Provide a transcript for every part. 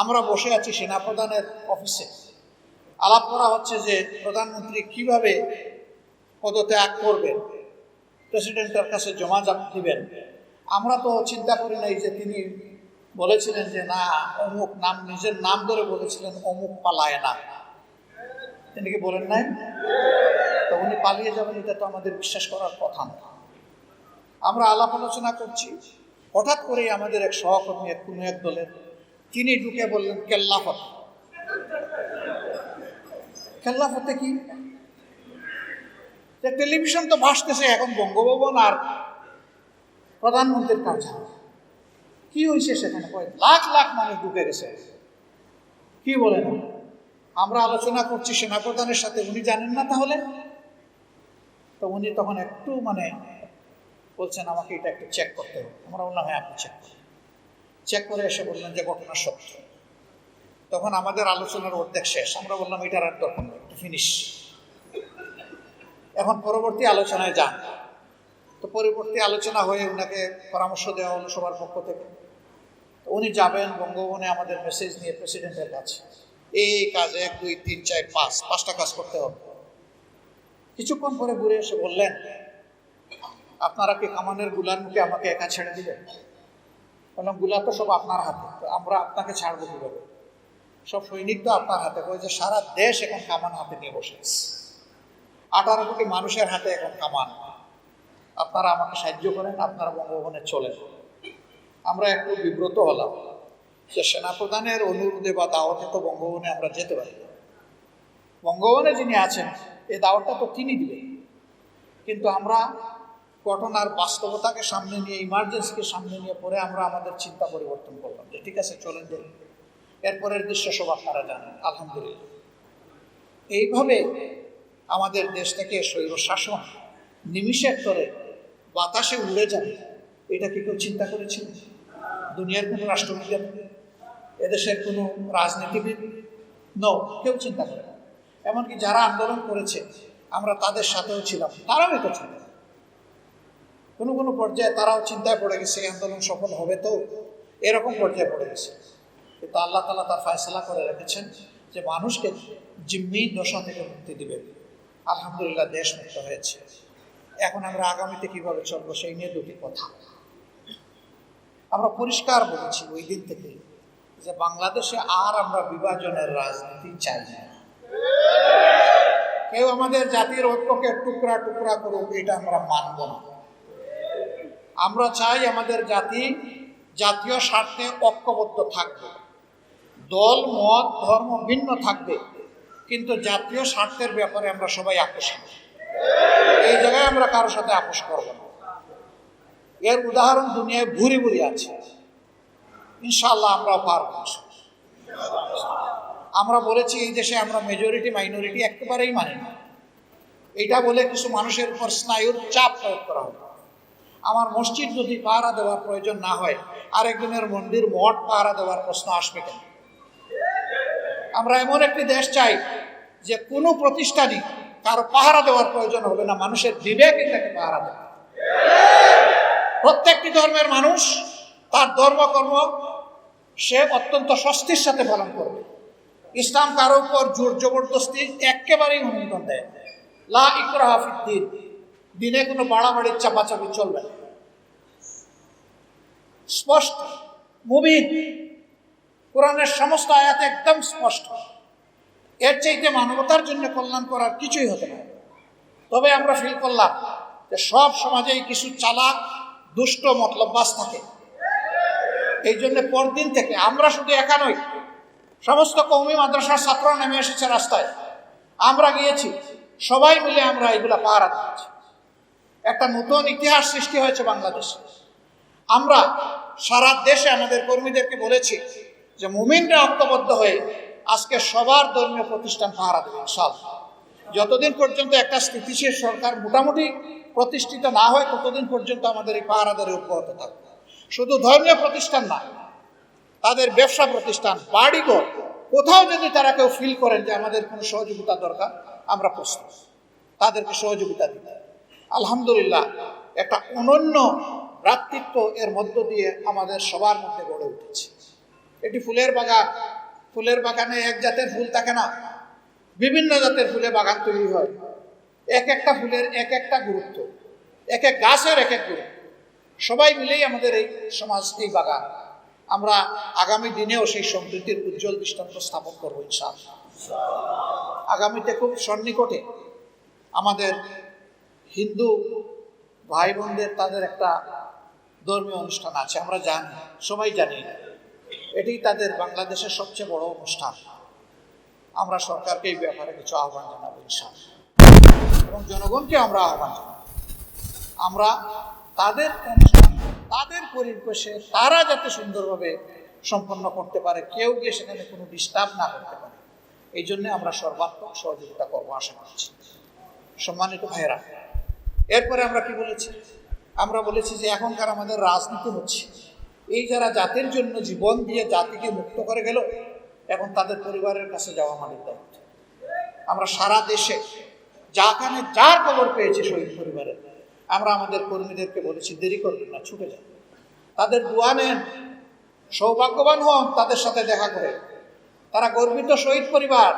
আমরা বসে আছি সেনাপ্রধানের অফিসে। আলাপ করা হচ্ছে যে প্রধানমন্ত্রী কীভাবে পদত্যাগ করবেন প্রেসিডেন্টের কাছে জমা দিবেন। আমরা তো চিন্তা করি নাই যে তিনি বলেছিলেন যে না, অমুক নাম, নিজের নাম ধরে বলেছিলেন, অমুক পালায় না। তিনি কি বলেন নাই? তো উনি পালিয়ে যাবেন, এটা তো আমাদের বিশ্বাস করার কথা না। আমরা আলাপ আলোচনা করছি। হঠাৎ করেই আমাদের এক সহকর্মী কোনো এক দলের তিনি ঢুকে বললেন, কেল্লাফত। কেল্লাফতে কি? যে টেলিভিশন তো ভাসতেছে এখন বঙ্গভবন আর প্রধানমন্ত্রীর কার্যালয়। কি হয়েছে সেখানে? কয়েক লাখ লাখ মানুষ ঢুকে গেছে। কি বলেন? আমরা আলোচনা করছি সেনাপ্রধানের সাথে, উনি জানেন না তাহলে? তো উনি তখন একটু মানে বলছেন, আমাকে এটা একটু চেক করতে হবে। আমরা বললাম হ্যাঁ আপনি চেক চেক করে এসে বললেন যে ঘটনা সত্য। তখন আমাদের আলোচনার অর্ধেক শেষ। আমরা বললাম, এটার আর দরকার নেই, একটু ফিনিশ এখন পরবর্তী আলোচনায় যান। তো পরবর্তী আলোচনা হয়ে ওনাকে পরামর্শ দেওয়া হলো সবার পক্ষ থেকে। উনি যাবেন, বঙ্গভবনে আমাদের মেসেজ নিয়ে প্রেসিডেন্টের কাছে। এই কাজ, এক, দুই, তিন, চার, পাঁচ, পাঁচটা কাজ করতে হবে। কিছুক্ষণ পরে ঘুরে এসে বললেন, আপনারা কি কামানেরগুলার মুখে আমাকে একা ছেড়ে দিবেন? বললামগুলা তো সব আপনার হাতে। তো আমরা আপনাকে ছাড়বো কীভাবে? সব সৈনিক তো আপনার হাতে। যে সারা দেশ এখন কামান হাতে নিয়ে বসে আঠারো কোটি মানুষের হাতে এখন কামান। আপনারা আমাকে সাহায্য করেন, আপনারা বঙ্গভবনে চলেন। আমরা একটু বিব্রত হলাম যে সেনাপ্রধানের অনুরোধে বা দাওয়াতে তো বঙ্গভবনে আমরা যেতে পারি। বঙ্গভবনে যিনি আছেন, এই দাওয়াতটা তো তিনি দিবেন। কিন্তু আমরা ঘটনার বাস্তবতাকে সামনে নিয়ে ইমার্জেন্সিকে সামনে নিয়ে পরে আমরা আমাদের চিন্তা পরিবর্তন করলাম। যে ঠিক আছে, চলেন যাই। এরপরের দৃশ্য সব আপনারা জানেন, আলহামদুলিল্লাহ। এইভাবে আমাদের দেশ থেকে স্বৈর শাসন নিমিষের করে বাতাসে উড়ে যাবে এটা কি কেউ চিন্তা করেছিল? দুনিয়ার কোনো রাষ্ট্রবিজ্ঞান, এদেশের কোনো রাজনীতিবিদ? ন কেউ চিন্তা করে এমনকি যারা আন্দোলন করেছে, আমরা তাদের সাথেও ছিলাম, তারাও এটা ছিল কোনো কোনো পর্যায়ে তারাও চিন্তায় পড়ে গেছে, এই আন্দোলন সফল হবে তো? এরকম পর্যায়ে পড়ে গেছে। কিন্তু আল্লাহ তালা তার ফয়সলা করে রেখেছেন যে মানুষকে জিম্মি দশা থেকে মুক্তি দিবেন আলহামদুলিল্লাহ দেশ মুক্ত হয়েছে। এখন আমরা আগামীতে কীভাবে চলবো সেই নিয়ে দুটি কথা। আমরা পরিষ্কার বলেছি ওই দিন থেকে যে বাংলাদেশে আর আমরা বিভাজনের রাজনীতি চাই না। কেউ আমাদের জাতির ঐক্যকে টুকরা টুকরা করুক, এটা আমরা মানব না। আমরা চাই আমাদের জাতি জাতীয় স্বার্থে ঐক্যবদ্ধ থাকবে। দল, মত, ধর্ম ভিন্ন থাকবে, কিন্তু জাতীয় স্বার্থের ব্যাপারে আমরা সবাই আপোষ। এই জায়গায় আমরা কারোর সাথে আপোষ করব না। এর উদাহরণ দুনিয়ায় ভুরি ভুরি আছে। ইনশাল্লাহ আমরাও পারব আমরা বলেছি, এই দেশে আমরা মেজরিটি মাইনরিটি একেবারেই মানি না। এটা বলে কিছু মানুষের উপর স্নায়ুর চাপ প্রয়োগ করা হবে আমার মসজিদ যদি পাহারা দেওয়ার প্রয়োজন না হয়, আরেকজনের মন্দির মঠ পাহারা দেওয়ার প্রশ্ন আসবে কেন? আমরা এমন একটি দেশ চাই যে কোনো প্রতিষ্ঠানই কারও পাহারা দেওয়ার প্রয়োজন হবে না, মানুষের বিবেকে তাকে পাহারা দেবে। প্রত্যেকটি ধর্মের মানুষ, তার ধর্মকর্ম সে অত্যন্ত স্বস্তির সাথে পালন করবে। ইসলাম কারও উপর জোর জবরদস্তি একেবারেই অনুমোদন দেয়। লা ইকরাহা ফিদ্দিন দিনে কোনো বাড়াবাড়ির চাপাচাপি চলবে না। স্পষ্ট, মুবিন। কোরআনের সমস্ত আয়াত একদম স্পষ্ট। এর চাইতে মানবতার জন্য কল্যাণ করার কিছুই হতে পারে তবে আমরা ফিল করলাম যে সব সমাজেই কিছু চালাক, দুষ্ট মতলববাস থাকে। এই জন্য পরদিন থেকে আমরা শুধু একা নই, সমস্ত কৌমি মাদ্রাসার ছাত্ররা নেমে এসেছে রাস্তায়। আমরা গিয়েছি, সবাই মিলে আমরা এগুলা পাহারা দিয়েছি। একটা নতুন ইতিহাস সৃষ্টি হয়েছে বাংলাদেশে। আমরা সারা দেশে আমাদের কর্মীদেরকে বলেছি যে মুমিনরা ঐক্যবদ্ধ হয়ে আজকে সবার ধর্মীয় প্রতিষ্ঠান পাহারা দেবে, ইনশাআল্লাহ। যতদিন পর্যন্ত একটা স্থিতিশীল সরকার মোটামুটি প্রতিষ্ঠিত না হয়, ততদিন পর্যন্ত আমাদের এই পাহারাদারি অব্যাহত থাকবে। শুধু ধর্মীয় প্রতিষ্ঠান না, তাদের ব্যবসা প্রতিষ্ঠান, বাড়িঘর, কোথাও যদি তারা কেউ ফিল করেন যে আমাদের কোনো সহযোগিতা দরকার, আমরা প্রস্তুত। তাদেরকে সহযোগিতা দিতে আলহামদুলিল্লাহ, একটা অনন্য ভ্রাতৃত্ব এর মধ্য দিয়ে আমাদের সবার মধ্যে গড়ে উঠেছে। এটি ফুলের বাগান। ফুলের বাগানে এক জাতের ফুল থাকে না। বিভিন্ন জাতের ফুলে বাগান তৈরি হয়। এক একটা ফুলের এক একটা গুরুত্ব। এক এক গাছের এক এক গুরুত্ব। সবাই মিলেই আমাদের এই সমাজ, এই বাগান। আমরা আগামী দিনেও সেই সমৃদ্ধির উজ্জ্বল দৃষ্টান্ত স্থাপন করব ইনশাআল্লাহ। আগামীতে খুব সন্নিকটে আমাদের হিন্দু ভাই বোনদের তাদের একটা ধর্মীয় অনুষ্ঠান আছে, আমরা জানি, সবাই জানি। এটি তাদের বাংলাদেশের সবচেয়ে বড় অনুষ্ঠান। আমরা সরকারকে এই ব্যাপারে কিছু আহ্বান জানাব, ইনশাআল্লাহ। এবং জনগণকে আমরা আহ্বান আমরা তাদের অনুষ্ঠান, তাদের পরিবেশে তারা যাতে সুন্দরভাবে সম্পন্ন করতে পারে, কেউ গিয়ে সেখানে কোনো ডিস্টার্ব না করতে পারে, এই জন্য আমরা সর্বাত্মক সহযোগিতা করব, আশা করছি। সম্মানিত ভাইয়েরা, এরপরে আমরা কি বলেছি? আমরা বলেছি যে এখনকার আমাদের রাজনীতি হচ্ছে। এই যারা জাতির জন্য জীবন দিয়ে জাতিকে মুক্ত করে গেল, এখন তাদের পরিবারের কাছে যাওয়া আমাদের দায়িত্ব। আমরা সারা দেশে যাখানে যার খবর পেয়েছি শহীদ পরিবারের আমরা আমাদের কর্মীদেরকে বলেছি, দেরি করবেন না, ছুটে যান। তাদের দোয়া নেন, সৌভাগ্যবান হন তাদের সাথে দেখা করে। তারা গর্বিত শহীদ পরিবার,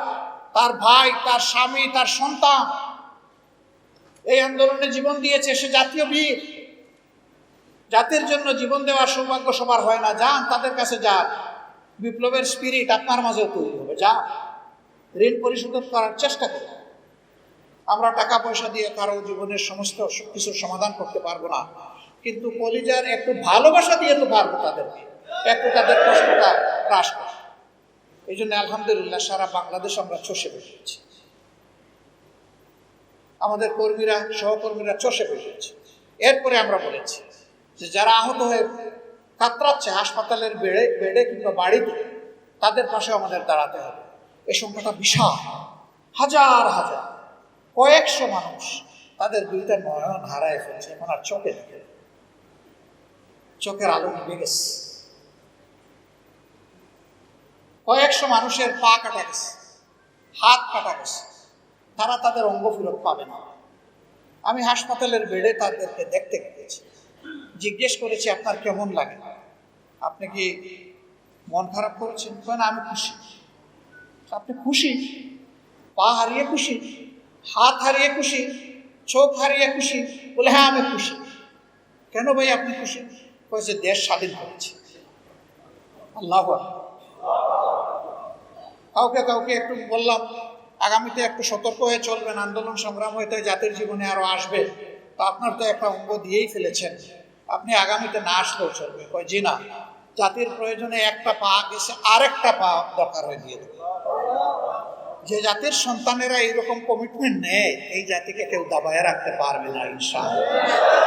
তার ভাই, তার স্বামী, তার সন্তান। এই আন্দোলনে জীবন দিয়েছে সে জাতীয় বীর। জাতির জন্য জীবন দেওয়ার সৌভাগ্য সবার হয় না। যান, তাদের কাছে যান। বিপ্লবের স্পিরিট আপনার মাঝেও তৈরি হবে। যা ঋণ পরিশোধ করার চেষ্টা করুন। আমরা টাকা পয়সা দিয়ে কারও জীবনের সমস্ত কিছুর সমাধান করতে পারব না। কিন্তু কলিজার একটু ভালোবাসা দিয়ে তো পারব তাদেরকে। একটু তাদের কষ্টটা হ্রাস করা এই জন্য আলহামদুলিল্লাহ সারা বাংলাদেশ আমরা চষে বেরিয়েছি। আমাদের কর্মীরা, সহকর্মীরা চষে বেরিয়েছে। এরপরে আমরা বলেছি যে যারা আহত হয়ে কাতরাচ্ছে হাসপাতালের বেড়ে, বেডে কিংবা বাড়িতে, তাদের পাশে আমাদের দাঁড়াতে হবে। এ সংখ্যাটা বিশাল। হাজার হাজার, কয়েকশো মানুষ তাদের দুইটা নয়ন হারায় ফেলছে। এখন আর চোখে দেখে চোখের আলো নিভে গেছে কয়েকশো মানুষের পা কাটা গেছে, হাত কাটা গেছে। তারা তাদের অঙ্গ ফেরত পাবে না। আমি হাসপাতালের বেডে তাদেরকে দেখতে গিয়েছি। জিজ্ঞেস করেছি, আপনার কেমন লাগে? আপনি কি মন খারাপ করেছেন? কেন? আমি খুশি। আপনি খুশি? পা হারিয়ে খুশি। হাত হারিয়ে খুশি? চোখ হারিয়ে খুশি? বলে হ্যাঁ আমি খুশি। কেন ভাই আপনি খুশি? কয়েছে, দেশ স্বাধীন করেছে। আল্লাহ কাউকে কাউকে একটু বললাম, আগামীতে একটু সতর্ক হয়ে চলবেন, আন্দোলন সংগ্রাম হয়তো জাতির জীবনে আরও আসবে। তো আপনার তো একটা অঙ্গ দিয়েই ফেলেছেন। আপনি আগামীতে না আসলেও চলবে। কয়, জি না, জাতির প্রয়োজনে একটা পা গেছে, আরেকটা পা দরকার হয়ে দিয়ে দেবে। যে জাতির সন্তানেরা এইরকম কমিটমেন্ট নেয়, এই জাতিকে কেউ দাবায় রাখতে পারবে না, ইনশাআল্লাহ।